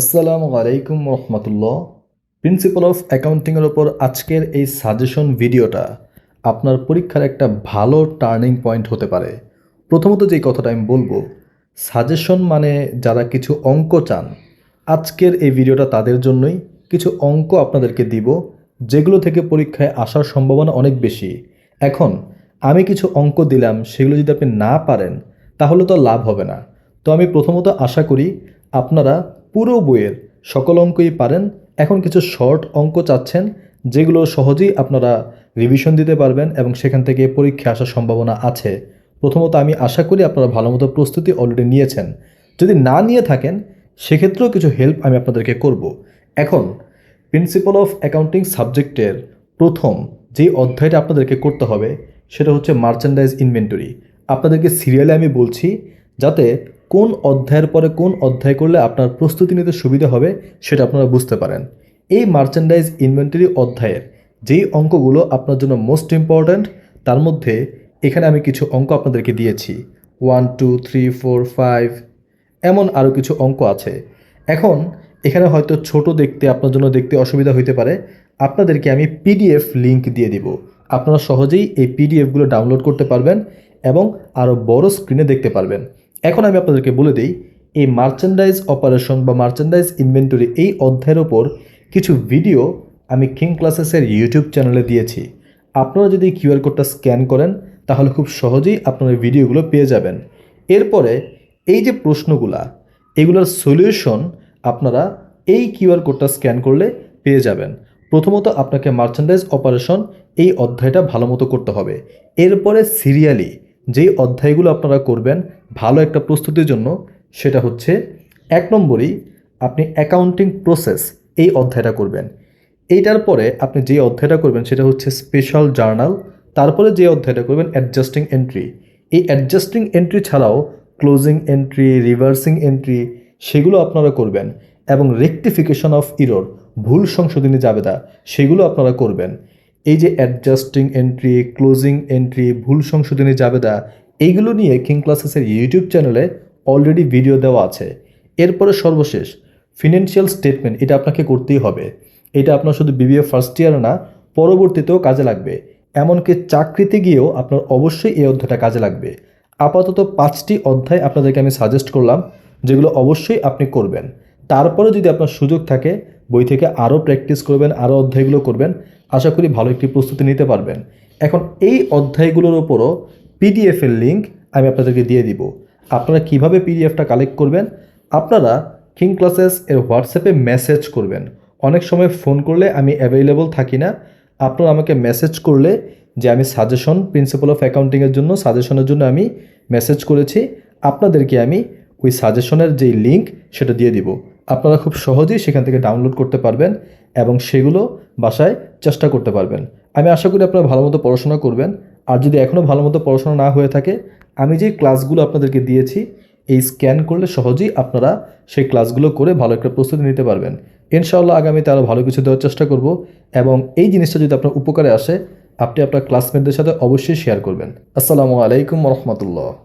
আসসালামু আলাইকুম রহমতুল্লাহ। Principal of অ্যাকাউন্টিংয়ের ওপর আজকের এই সাজেশন ভিডিওটা আপনার পরীক্ষার একটা ভালো টার্নিং পয়েন্ট হতে পারে। প্রথমত যেই কথাটা আমি বলব সাজেশন মানে যারা কিছু অঙ্ক চান, আজকের এই ভিডিওটা তাদের জন্যই কিছু অঙ্ক আপনাদেরকে দিব, যেগুলো থেকে পরীক্ষায় আসার সম্ভাবনা অনেক বেশি। এখন, আমি কিছু অঙ্ক দিলাম, সেগুলো যদি আপনি না পারেন, তাহলে তো লাভ হবে না। তো আমি প্রথমত আশা করি আপনারা পুরো বইয়ের সকল অঙ্কই পারেন। এখন কিছু শর্ট অঙ্ক চাচ্ছেন, যেগুলো সহজেই আপনারা রিভিশন দিতে পারবেন এবং সেখান থেকে পরীক্ষা আসার সম্ভাবনা আছে। প্রথমত আমি আশা করি আপনারা ভালো মতো প্রস্তুতি অলরেডি নিয়েছেন। যদি না নিয়ে থাকেন, সেক্ষেত্রেও কিছু হেল্প আমি আপনাদেরকে করব। এখন প্রিন্সিপাল অফ অ্যাকাউন্টিং সাবজেক্টের প্রথম যেই অধ্যায়টা আপনাদেরকে করতে হবে, সেটা হচ্ছে মার্চেন্ডাইজ ইনভেন্টরি আপনাদেরকে সিরিয়ালে আমি বলছি, যাতে কোন অধ্যায়ের পরে কোন অধ্যায় করলে আপনার প্রস্তুতি নিতে সুবিধা হবে সেটা আপনারা বুঝতে পারেন। এই মার্চেন্ডাইজ ইনভেন্টরি অধ্যায়ের যেই অঙ্কগুলো আপনার জন্য মোস্ট ইম্পর্ট্যান্ট তার মধ্যে এখানে আমি কিছু অঙ্ক আপনাদেরকে দিয়েছি। One two three four five এমন আরও কিছু অঙ্ক আছে। এখন এখানে হয়তো ছোট দেখতে, আপনার জন্য দেখতে অসুবিধা হইতে পারে। আপনাদেরকে আমি পিডিএফ লিংক দিয়ে দিব। আপনারা সহজেই এই পিডিএফগুলো ডাউনলোড করতে পারবেন এবং আরও বড় স্ক্রিনে দেখতে পারবেন। এখন আমি আপনাদেরকে বলে দিই, এই মার্চেন্ডাইজ অপারেশন বা মার্চেন্ডাইজ ইনভেন্টরি এই অধ্যায়ের ওপর কিছু ভিডিও আমি কিং ক্লাসেসের ইউটিউব চ্যানেলে দিয়েছি। আপনারা যদি কিউআর কোডটা স্ক্যান করেন, তাহলে খুব সহজেই আপনারা ভিডিওগুলো পেয়ে যাবেন। এরপরে এই যে প্রশ্নগুলা, এগুলোর সলিউশন আপনারা এই কিউআর কোডটা স্ক্যান করলে পেয়ে যাবেন। প্রথমত আপনাকে মার্চেন্ডাইজ অপারেশন এই অধ্যায়টা ভালো মতো করতে হবে। এরপরে সিরিয়ালি যেই অধ্যায়গুলো আপনারা করবেন ভালো একটা প্রস্তুতির জন্য, সেটা হচ্ছে এক নম্বরই আপনি অ্যাকাউন্টিং প্রসেস এই অধ্যায়টা করবেন। এইটার পরে আপনি যে অধ্যায়টা করবেন সেটা হচ্ছে স্পেশাল জার্নাল তারপরে যে অধ্যায়টা করবেন অ্যাডজাস্টিং এন্ট্রি এই অ্যাডজাস্টিং এন্ট্রি ছাড়াও ক্লোজিং এন্ট্রি রিভার্সিং এন্ট্রি সেগুলো আপনারা করবেন এবং রেকটিফিকেশন অফ ইরোর ভুল সংশোধনী জাবেদা, সেগুলো আপনারা করবেন। এই যে অ্যাডজাস্টিং এন্ট্রি ক্লোজিং এন্ট্রি ভুল সংশোধনী জাবেদা, এইগুলো নিয়ে কিং ক্লাসেসের ইউটিউব চ্যানেলে অলরেডি ভিডিও দেওয়া আছে। এরপরে সর্বশেষ ফিনান্সিয়াল স্টেটমেন্ট এটা আপনাকে করতেই হবে। এটা আপনার শুধু বিবিএ ফার্স্ট ইয়ার না, পরবর্তীতেও কাজে লাগবে। এমনকি চাকরিতে গিয়েও আপনার অবশ্যই এই অধ্যায়টা কাজে লাগবে। আপাতত পাঁচটি অধ্যায় আপনাদেরকে আমি সাজেস্ট করলাম, যেগুলো অবশ্যই আপনি করবেন। তারপরে যদি আপনার সুযোগ থাকে, বই থেকে আরও প্র্যাকটিস করবেন, আরও অধ্যায়গুলো করবেন আশা করি ভালো একটি প্রস্তুতি নিতে পারবেন। এখন এই অধ্যায়গুলোর ওপরও পিডিএফের লিঙ্ক আমি আপনাদেরকে দিয়ে দিব। আপনারা কীভাবে পিডিএফটা কালেক্ট করবেন? আপনারা কিং ক্লাসেস এর হোয়াটসঅ্যাপে মেসেজ করবেন। অনেক সময় ফোন করলে আমি অ্যাভেলেবল থাকি না। আপনারা আমাকে মেসেজ করলে যে আমি সাজেশন প্রিন্সিপাল অফ অ্যাকাউন্টিংয়ের জন্য সাজেশনের জন্য আমি মেসেজ করেছি, আপনাদেরকে আমি ওই সাজেশনের যেই লিঙ্ক সেটা দিয়ে দিব। আপনারা খুব সহজেই সেখান থেকে ডাউনলোড করতে পারবেন এবং সেগুলো বাসায় চেষ্টা করতে পারবেন। আমি আশা করি আপনারা ভালো মতো পড়াশোনা করবেন। আর যদি এখনও ভালো মতো পড়াশোনা না হয়ে থাকে, আমি যে ক্লাসগুলো আপনাদেরকে দিয়েছি, এই স্ক্যান করলে সহজেই আপনারা সেই ক্লাসগুলো করে ভালো একটা প্রস্তুতি নিতে পারবেন। ইনশাআল্লাহ আগামীতে আরও ভালো কিছু দেওয়ার চেষ্টা করব এবং এই জিনিসটা যদি আপনার উপকারে আসে, আপনি আপনার ক্লাসমেটদের সাথে অবশ্যই শেয়ার করবেন। আসসালামু আলাইকুম রহমতুল্লাহ।